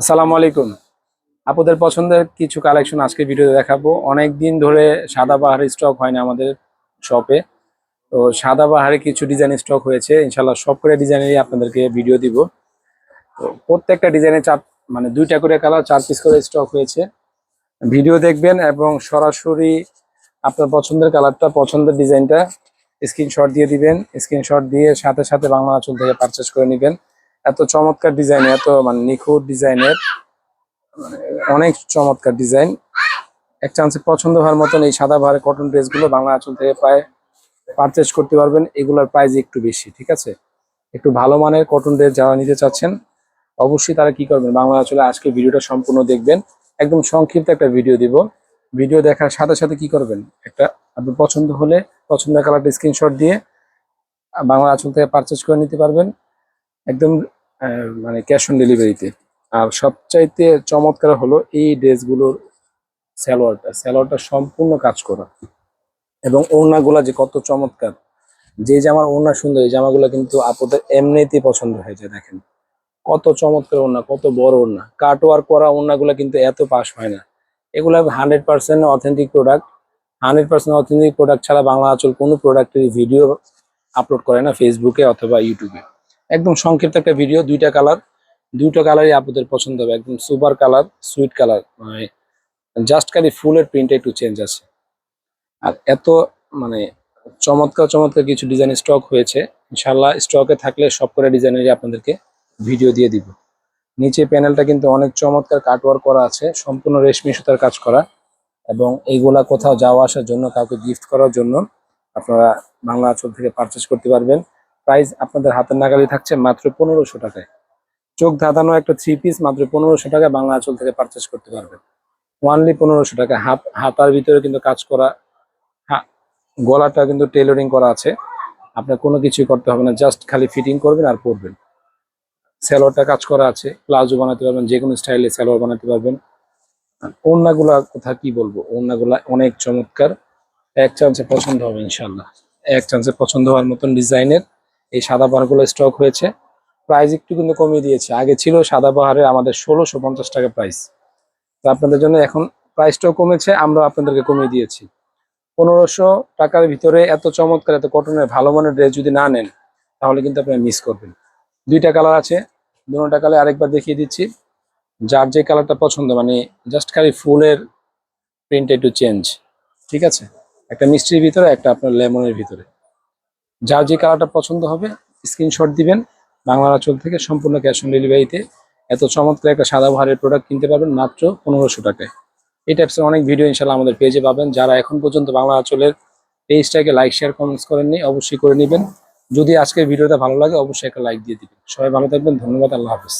আসসালামু আলাইকুম। আপনাদের পছন্দের কিছু কালেকশন আজকে ভিডিওতে দেখাবো। অনেক দিন ধরে সাদা বাহারের স্টক হয় না আমাদের শপে তো সাদা বাহারে কিছু ডিজাইন স্টক হয়েছে। ইনশাল্লাহ সব করে ডিজাইনেরই আপনাদেরকে ভিডিও দিব। তো প্রত্যেকটা ডিজাইনে চার মানে দুইটা করে কালার চার পিস করে স্টক হয়েছে। ভিডিও দেখবেন এবং সরাসরি আপনার পছন্দের কালারটা পছন্দের ডিজাইনটা স্ক্রিনশট দিয়ে দিবেন। স্ক্রিনশট দিয়ে সাথে সাথে বাংলা আঁচল থেকে পারচেস করে নেবেন। এত চমৎকার ডিজাইন এত মানে নিখুঁত ডিজাইনের অনেক চমৎকার ডিজাইন এক চান্সে পছন্দ হওয়ার মতন এই সাদা ভারে কটন ড্রেসগুলো বাংলা আঁচল থেকে প্রায় পারচেস করতে পারবেন। এগুলোর প্রাইস একটু বেশি, ঠিক আছে? একটু ভালো মানের কটন ড্রেস যারা নিতে চাচ্ছেন, অবশ্যই তারা কি করবেন? বাংলা আঁচলে আজকে ভিডিওটা সম্পূর্ণ দেখবেন। একদম সংক্ষিপ্ত একটা ভিডিও দিব। ভিডিও দেখার সাথে সাথে কি করবেন? একটা আপনার পছন্দ হলে পছন্দের কালারটা স্ক্রিনশট দিয়ে বাংলা আঁচল থেকে পারচেস করে নিতে পারবেন। একদম মানে ক্যাশ অন ডেলিভারিতে আর সবচাইতে চমৎকার হলো এই ড্রেসগুলোর স্যালোয়ারটা স্যালোয়ারটা সম্পূর্ণ কাজ করা। এবং ওড়নাগুলা যে কত চমৎকার। যে জামার ওড়না সুন্দর, এই জামাগুলো কিন্তু আপনাদের এমনিতেই পছন্দ হয়ে যায় দেখেন। কত চমৎকার ওড়না, কত বড় ওড়না। কাট ওয়ার্ক করা ওড়নাগুলো কিন্তু এত পাস হয় না। এগুলো hundred percent authentic product hundred percent authentic product ছাড়া বাংলা আঁচল কোনো প্রোডাক্টের ভিডিও আপলোড করে না ফেসবুকে অথবা ইউটিউবে একদম সংক্ষিপ্ত একটা ভিডিও দুইটা কালার দুইটা কালারই আপনাদের পছন্দ হবে। একদম সুপার কালার সুইট কালার মানে জাস্ট খালি ফুলের প্রিন্টটা একটু চেঞ্জ আছে। আর এত মানে চমৎকার চমৎকার কিছু ডিজাইন স্টক হয়েছে। ইনশাল্লাহ স্টকে থাকলে সব করে ডিজাইনেরই আপনাদেরকে ভিডিও দিয়ে দিব। নিচে প্যানেলটা কিন্তু অনেক চমৎকার কাটওয়ার্ক করা আছে, সম্পূর্ণ রেশমি সুতার কাজ করা। এবং এইগুলা কোথাও যাওয়া আসার জন্য, কাউকে গিফট করার জন্য আপনারা বাংলা আঁচল থেকে পারচেস করতে পারবেন। প্রাইস আপনাদের হাতের নাগালি থাকছে মাত্র পনেরোশো টাকায়। চোখ ধাঁধানো একটা থ্রি পিস মাত্র পনেরোশো টাকায় বাংলা আঁচল থেকে পারচেস করতে পারবেন। ওয়ানলি পনেরোশো টাকা। হাত, হাতার ভিতরে কিন্তু কাজ করা গলাটা কিন্তু টেলরিং করা আছে। আপনার কোনো কিছুই করতে হবে না জাস্ট খালি ফিটিং করবেন আর পরবেন। স্যালোয়ারটা কাজ করা আছে, প্লাজো বানাতে পারবেন যে কোনো স্টাইলে স্যালোয়ার বানাতে পারবেন। ওড়নাগুলা কথা কি বলব? ওড়নাগুলা অনেক চমৎকার। এক চান্সে পছন্দ হবে ইনশাল্লাহ এক চান্সে পছন্দ হওয়ার মতন ডিজাইনের এই সাদা পাহাড়গুলো স্টক হয়েছে। প্রাইস একটু কিন্তু কমিয়ে দিয়েছে। আগে ছিল সাদা পাহাড়ে আমাদের ষোলোশো পঞ্চাশ টাকা প্রাইস তো আপনাদের জন্য এখন প্রাইসটাও কমেছে আমরা আপনাদেরকে কমিয়ে দিয়েছি। পনেরোশো টাকার ভিতরে এত চমৎকার, এত কটনের ভালো মানের ড্রেস যদি না নেন, তাহলে কিন্তু আপনি মিস করবেন। দুইটা কালার আছে, দুটা কালার আরেকবার দেখিয়ে দিচ্ছি। যার যে কালারটা পছন্দ মানে জাস্ট খালি ফুলের প্রিন্ট একটু চেঞ্জ ঠিক আছে? একটা মিষ্টির ভিতরে, একটা আপনার লেমনের ভিতরে। যার যে কালারটা পছন্দ হবে স্ক্রিনশট দিবেন। বাংলা আঁচল থেকে সম্পূর্ণ ক্যাশ অন ডেলিভারিতে এত চমৎকার একটা সাদা ভারের প্রোডাক্ট কিনতে পারবেন মাত্র পনেরোশো টাকায়। এই টাইপসের অনেক ভিডিও ইনশাল্লাহ আমাদের পেজে পাবেন। যারা এখন পর্যন্ত বাংলা আঁচলের পেজটাকে লাইক শেয়ার কমেন্টস করেননি, অবশ্যই করে নেবেন। যদি আজকের ভিডিওটা ভালো লাগে, অবশ্যই একটা লাইক দিয়ে দিবেন। সবাই ভালো থাকবেন। ধন্যবাদ। আল্লাহ হাফিজ।